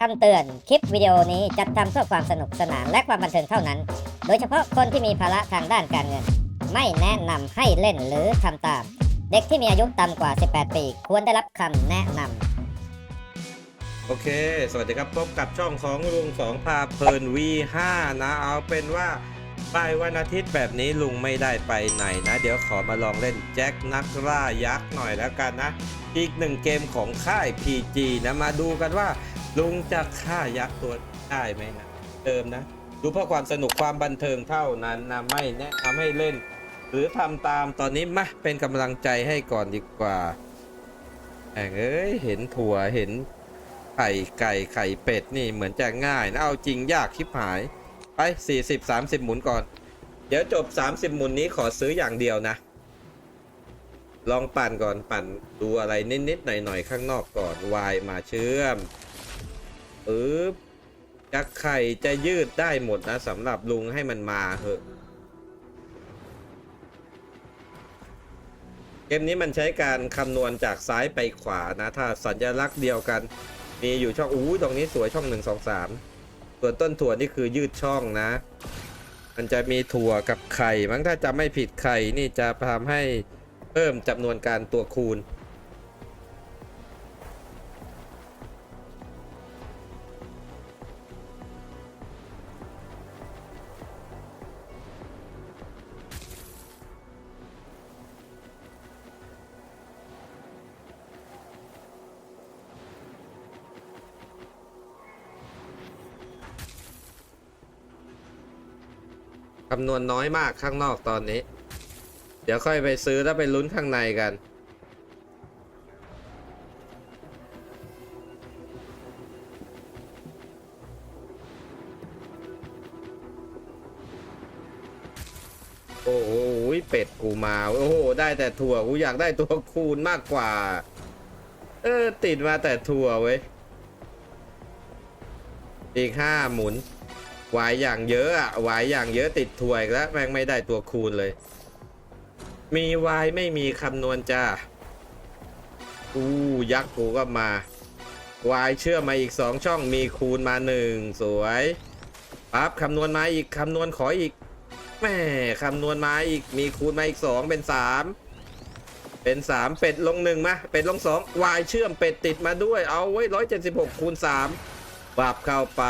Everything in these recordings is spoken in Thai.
คำเตือน คลิปวิดีโอนี้จัดทำเพื่อความสนุกสนานและความบันเทิงเท่านั้น โดยเฉพาะคนที่มีภาระทางด้านการเงิน ไม่แนะนำให้เล่นหรือทำตาม เด็กที่มีอายุต่ำกว่า 18 ปี ควรได้รับคำแนะนำโอเค สวัสดีครับ พบกับช่องของลุงสองพาเพลิน V5 นะ เอาเป็นว่าปลายวันอาทิตย์แบบนี้ลุงไม่ได้ไปไหนนะ เดี๋ยวขอมาลองเล่นแจ็คนักล่ายักษ์หน่อยแล้วกันนะ อีกหนึ่งเกมของค่าย PG นะ มาดูกันว่า ลุงจะฆ่ายักษ์ตัวได้ไหมนะเดิมนะดูเพื่อความสนุกความบันเทิงเท่านั้นนะไม่แนะนำให้เล่น หรือทำตามตอนนี้มาเป็นกำลังใจให้ก่อนดีกว่าแหมเอ้ยเห็นถั่วเห็นไข่ไก่ไข่เป็ดนี่เหมือนจะง่ายนะเอาจริงยากคลิปหาย ไป 40 30 หมุนก่อน เดี๋ยวจบ 30 หมุนนี้ขอซื้ออย่างเดียวนะ ลองปั่นก่อนปั่นดูอะไรนิดๆหน่อยๆข้างนอกก่อนวายมาเชื่อม ปึ๊บจักไข่จะยืดได้หมดนะสำหรับลุงให้มันมาเหอะ เกมนี้มันใช้การคำนวณจากซ้ายไปขวานะ ถ้าสัญลักษณ์เดียวกัน มีอยู่ช่องอู้ตรงนี้สวยช่องหนึ่งสองสามส่วนต้นถั่วนี่คือยืดช่องนะ มันจะมีถั่วกับไข่ มั้งถ้าจะไม่ผิดไข่นี่จะทำให้เพิ่มจำนวนการตัวคูณำนวณน้อยมากข้างนอกตอนนี้ เดี๋ยวค่อยไปซื้อแล้วไปลุ้นข้างในกัน โอ้โหเป็ดกูมา โอ้โห ได้แต่ถั่ว กูอยากได้ตัวคูณมากกว่า เออ ติดมาแต่ถั่วเว้ย อีกห้าหมุน วายอย่างเยอะอะวายอย่างเยอะติดถวยแล้วแม่งไม่ได้ตัวคูณเลย มีวายไม่มีคำนวณจ้าอู้ยักษ์กูก็มาวายเชื่อมมาอีกสองช่องมีคูณมาหนึ่งสวยปั๊บคำนวณมาอีกคำนวณขออีกแม่คำนวณมาอีกมีคูณมาอีกสองเป็นสามเป็นสามเป็ดลงหนึ่งมาเป็ดลงสองวายเชื่อมเป็ดติดมาด้วยเอาไว้ร้อยเจ็ดสิบหกคูณสาม ปับเข้าไป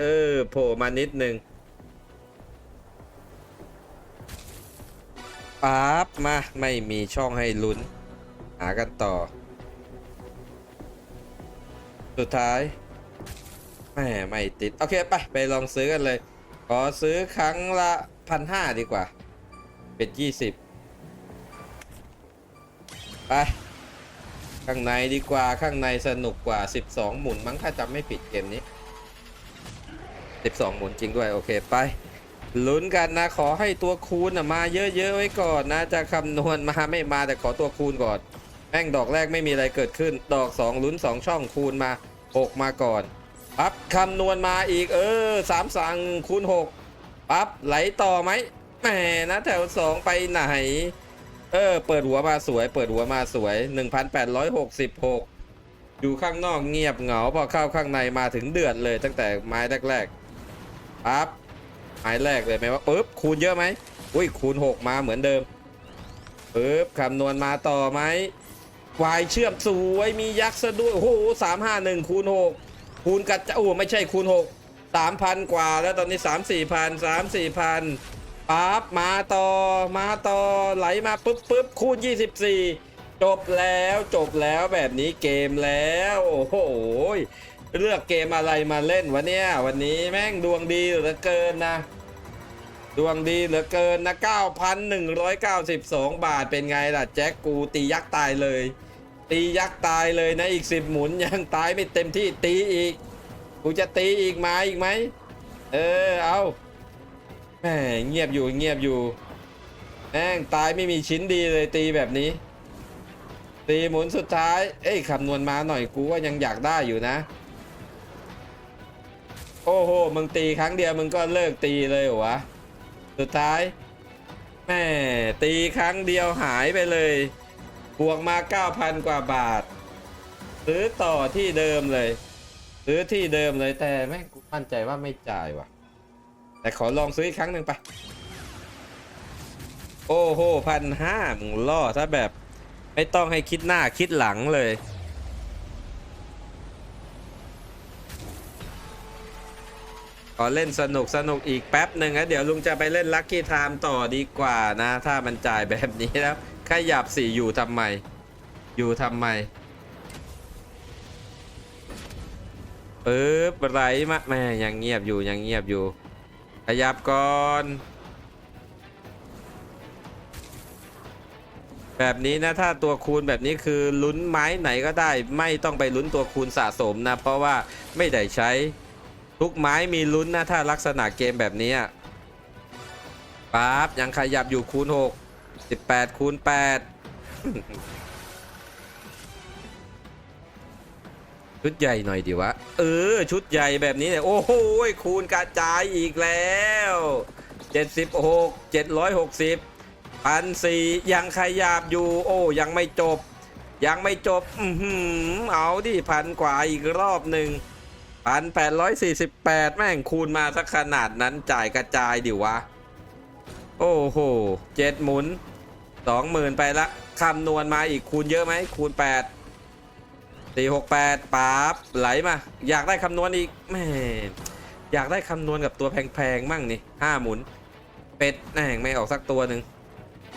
เออโผล่มานิดหนึ่งปั๊บมา ไม่มีช่องให้ลุ้น หากันต่อ สุดท้ายแหม่ไม่ติด โอเค ไป ไปลองซื้อกันเลย ขอซื้อครั้งละพันห้าดีกว่า เป็นยี่สิบไป ข้างในดีกว่าข้างในสนุกกว่า 12 หมุนมั้งถ้าจำไม่ผิดเกมนี้ 12 หมุนจริงด้วย โอเคไปลุ้นกันนะขอให้ตัวคูณมาเยอะๆไว้ก่อนนะ จะคำนวณมาไม่มาแต่ขอตัวคูณก่อนแม่งดอกแรกไม่มีอะไรเกิดขึ้น ดอก 2 ลุ้น 2 ช่องคูณมา 6 มาก่อนปั๊บคำนวณมาอีกเออสามสั่งคูณ 6ปั๊บไหลต่อไหมแหมนะแถว 2 ไปไหน เออ เปิดหัวมาสวย เปิดหัวมาสวย 1,866 อยู่ข้างนอกเงียบเหงา พอเข้าข้างในมาถึงเดือดเลยตั้งแต่ไม้แรกๆปั๊บไม้แรกเลยไหมว่าปึ๊บคูณเยอะไหมอุ้ยคูณ 6 มาเหมือนเดิมปึ๊บคำนวณมาต่อไหมวายเชื่อมสวยมียักษ์ซะด้วยโอ้โหสามห้าหนึ่งคูณ6คูณกัดจะโอ้ไม่ใช่คูณ6 3,000กว่าแล้วตอนนี้3 4พัน3 4พัน ปั๊บมาต่อมาต่อไหลมาปุ๊บปุ๊บคูณ 24 จบแล้วจบแล้วแบบนี้เกมแล้ว โอ้โหเลือกเกมอะไรมาเล่นวะเนี่ยวันนี้แม่งดวงดีเหลือเกินนะดวงดีเหลือเกินนะ 9,192 บาทเป็นไงล่ะ แจ็คกูตียักษ์ตายเลย ตียักษ์ตายเลยนะอีก 10 หมุนยังตายไม่เต็มที่ตีอีก กูจะตีอีกมาอีกไหม เออ เอา แม่เงียบอยู่เงียบอยู่แม่งตายไม่มีชิ้นดีเลยตีแบบนี้ ตีหมุนสุดท้าย เอ้ยคำนวณมาหน่อยกูว่ายังอยากได้อยู่นะ โอ้โหมึงตีครั้งเดียวมึงก็เลิกตีเลยเหรอวะสุดท้ายแม่ตีครั้งเดียวหายไปเลย บวกมา 9,000 กว่าบาท ซื้อต่อที่เดิมเลย ซื้อที่เดิมเลยแต่แม่งกูมั่นใจว่าไม่จ่ายว่ะ แต่ขอลองซื้ออีกครั้งหนึ่งไป โอ้โหพันห้ามึงล่อถ้าแบบ ไม่ต้องให้คิดหน้าคิดหลังเลย ขอเล่นสนุกสนุกอีกแป๊บหนึ่งนะเดี๋ยวลุงจะไปเล่นลั c กี้ไทม์ต่อดีกว่านะ ถ้ามันจ่ายแบบนี้แล้ว ขยับสี่อยู่ทำไม อยู่ทำไมปึ๊บไรมาแม่ยังเงียบอยู่ยังเงียบอยู่ ขยับก่อน แบบนี้นะถ้าตัวคูณแบบนี้คือลุ้นไม้ไหนก็ได้ ไม่ต้องไปลุ้นตัวคูณสะสมนะ เพราะว่าไม่ได้ใช้ทุกไม้มีลุ้นนะถ้าลักษณะเกมแบบนี้ปั๊บยังขยับอยู่คูณ 6 18คูณ8 ชุดใหญ่หน่อยดีวะ เออ ชุดใหญ่แบบนี้เนี่ย โอ้โหคูณกระจายอีกแล้ว 76 760พันสี่ยังขยับอยู่ โอ้ยังไม่จบ ยังไม่จบ อือหือเอาดิพันกว่าอีกรอบหนึ่งพันแปดร้อยสี่สิบแปดแม่งคูณมาสักขนาดนั้นจ่ายกระจายดิวะ โอ้โหเจ็ดหมุนสองหมื่นไปละคำนวณมาอีกคูณเยอะไหมคูณแปด สี่หกแปดปั๊บไหลมา อยากได้คำนวณอีกแม่อยากได้คำนวณกับตัวแพงๆมั่งนี่ห้าหมุน เป็ดแม่งไม่ออกสักตัวหนึ่ง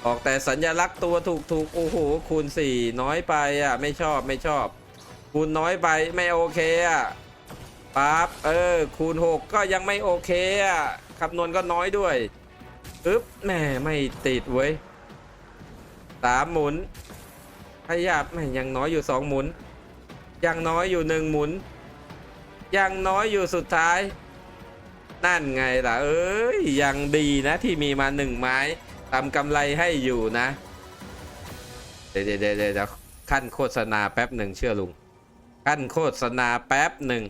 ออกแต่สัญลักษณ์ตัวถูกถูกโอ้โหคูณ4น้อยไปอะไม่ชอบไม่ชอบ คูณน้อยไปไม่โอเคอะปั๊บเออคูณ6ก็ยังไม่โอเคอะคำนวณก็น้อยด้วยอึ๊บแหมไม่ติดเว้ยสามหมุนขยับแหมยังน้อยอยู่2หมุน ยังน้อยอยู่1หมุนยังน้อยอยู่สุดท้าย นั่นไงล่ะ เอ้ย ยังดีนะที่มีมาหนึ่งไม้ทำกำไรให้อยู่นะเดี๋ยวเดี๋ยวเดี๋ยวเดี๋ยวขั้นโฆษณาแป๊บหนึ่งเชื่อลุง ขั้นโฆษณาแป๊บหนึ่ง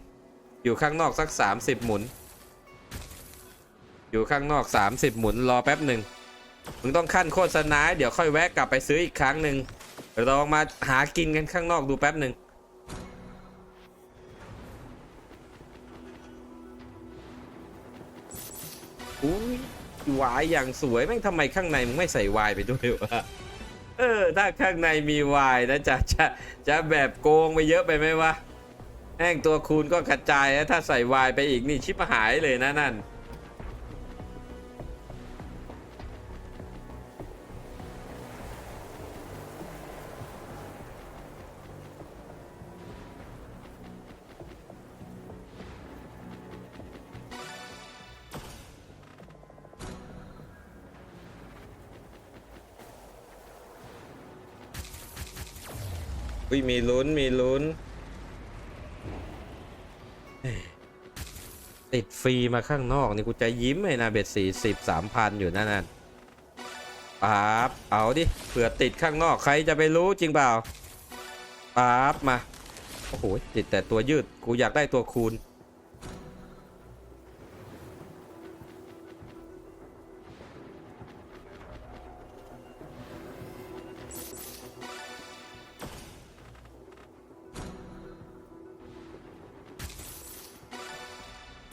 อยู่ข้างนอกสัก 30 หมุน อยู่ข้างนอก 30 หมุนรอแป๊บหนึ่งมึงต้องขั้นโฆษณาเดี๋ยวค่อยแวะกลับไปซื้ออีกครั้งหนึ่งลองมาหากินกันข้างนอกดูแป๊บหนึ่ง อุ้ยวายอย่างสวยแม่งทำไมข้างในมึงไม่ใส่วายไปด้วยวะเออถ้าข้างในมีวายนะจะจะจะแบบโกงไปเยอะไปไหมวะแม่งตัวคูณก็กระจายนะถ้าใส่วายไปอีกนี่ชิบหายเลยนะนั่น อุ้ยมีลุ้นมีลุ้น ติดฟรีมาข้างนอกนี่กูจะยิ้มเลยนะเบ็ดสี่สิบสามพันอยู่นั่นน่ะป๊าบเอาดิเผื่อติดข้างนอกใครจะไปรู้จริงเปล่าป๊าบมา โอ้โหติดแต่ตัวยืด กูอยากได้ตัวคูณ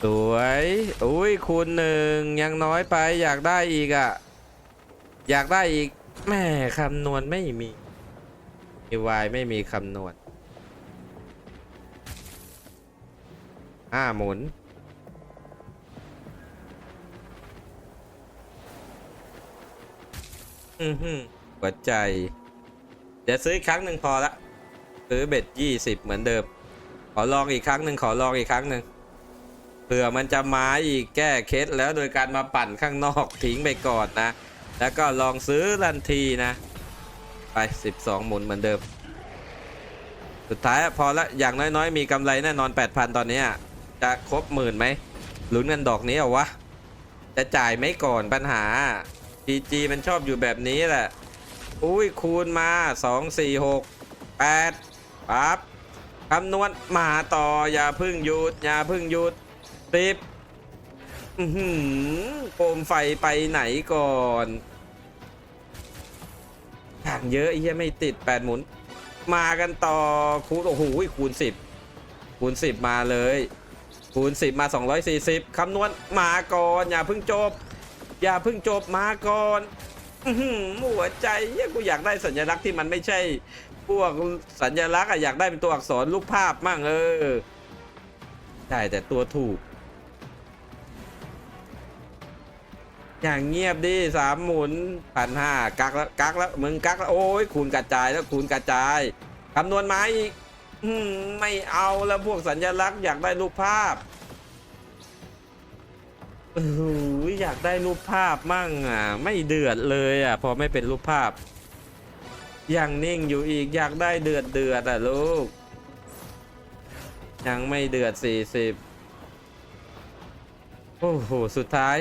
สวยอุ้ยคูณหนึ่งยังน้อยไปอยากได้อีกอะ่ะ อยากได้อีกแม่คำนวณไม่มีมีวายไม่มีคำนวณห้าหมุนอือหือหัวใจ เดี๋ยวซื้ออีกครั้งหนึ่งพอละซื้อเบ็ดยี่สิบเหมือนเดิม ขอลองอีกครั้งหนึ่งขอลองอีกครั้งหนึ่ง เผื่อมันจะมาอีกแก้เคสแล้วโดยการมาปั่นข้างนอกทิ้งไปก่อนนะ แล้วก็ลองซื้อทันทีนะ ไป 12 หมุนเหมือนเดิม สุดท้ายพอละอย่างน้อยๆ มีกำไรแน่นอน 8,000 ตอนนี้จะครบหมื่นไหมลุ้นกันดอกนี้เอาวะ จะจ่ายไหมก่อนปัญหา PG มันชอบอยู่แบบนี้แหละ อุ้ยคูณมา 2 4 6 8ปั๊บคำนวณมาต่ออย่าพึ่งหยุดอย่าพึ่งหยุด สิบอือหือโคมไฟไปไหนก่อนอย่างเยอะไอ้เหี้ยไม่ติดแปดหมุน มากันต่อคูณโอ้โหคูณสิบคูณ10มาเลย คูณ10มา240คำนวณมาก่อน อย่าเพิ่งจบ อย่าเพิ่งจบมาก่อนอื้อหือหัวใจเหี้ยกูอยากได้สัญลักษณ์ที่มันไม่ใช่พวกสัญลักษณ์อะอยากได้เป็นตัวอักษรรูปภาพมั่งเออได้แต่ตัวถูก อย่างเงียบดิสามหมุนพันห้ากักแล้วกักแล้วมึงกักแล้วโอ้ยคูณกระจายแล้วคูณกระจายคำนวณมาอีกอืมไม่เอาแล้วพวกสัญลักษณ์อยากได้รูปภาพอ้โหอยากได้รูปภาพมั่งอะ ไม่เดือดเลยอะ พอไม่เป็นรูปภาพ ยังนิ่งอยู่อีกอยากได้เดือดเดือดอะลูก ยังไม่เดือดสี่สิบโอ้โห สุดท้าย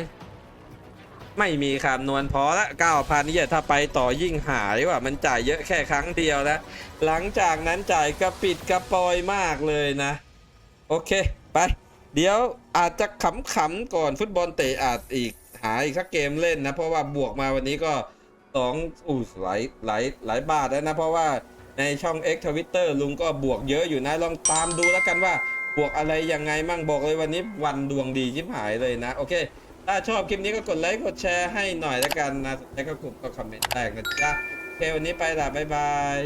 ไม่มีคำนวณพอละเก้าพันนี่ถ้าไปต่อยิ่งหายว่ะมันจ่ายเยอะแค่ครั้งเดียวนะหลังจากนั้นจ่ายกระปิดกระปอยมากเลยนะ โอเค ไป เดี๋ยวอาจจะขำๆก่อนฟุตบอลเตะอาจอีกหาอีกสักเกมเล่นนะ เพราะว่าบวกมาวันนี้ก็สองอู้หลายหลายหลายบาทแล้วนะ เพราะว่าในช่อง X Twitter ลุงก็บวกเยอะอยู่นะ ลองตามดูแล้วกันว่าบวกอะไรยังไงมั่งบอกเลยวันนี้วันดวงดีชิบหายเลยนะ โอเค ถ้าชอบคลิปนี้ก็กดไลค์กดแชร์ให้หน่อยแล้วกันนะแล้วก็กดก็คอมเมนต์แตกนะจ๊ะโอเควันนี้ไปละบ๊ายบาย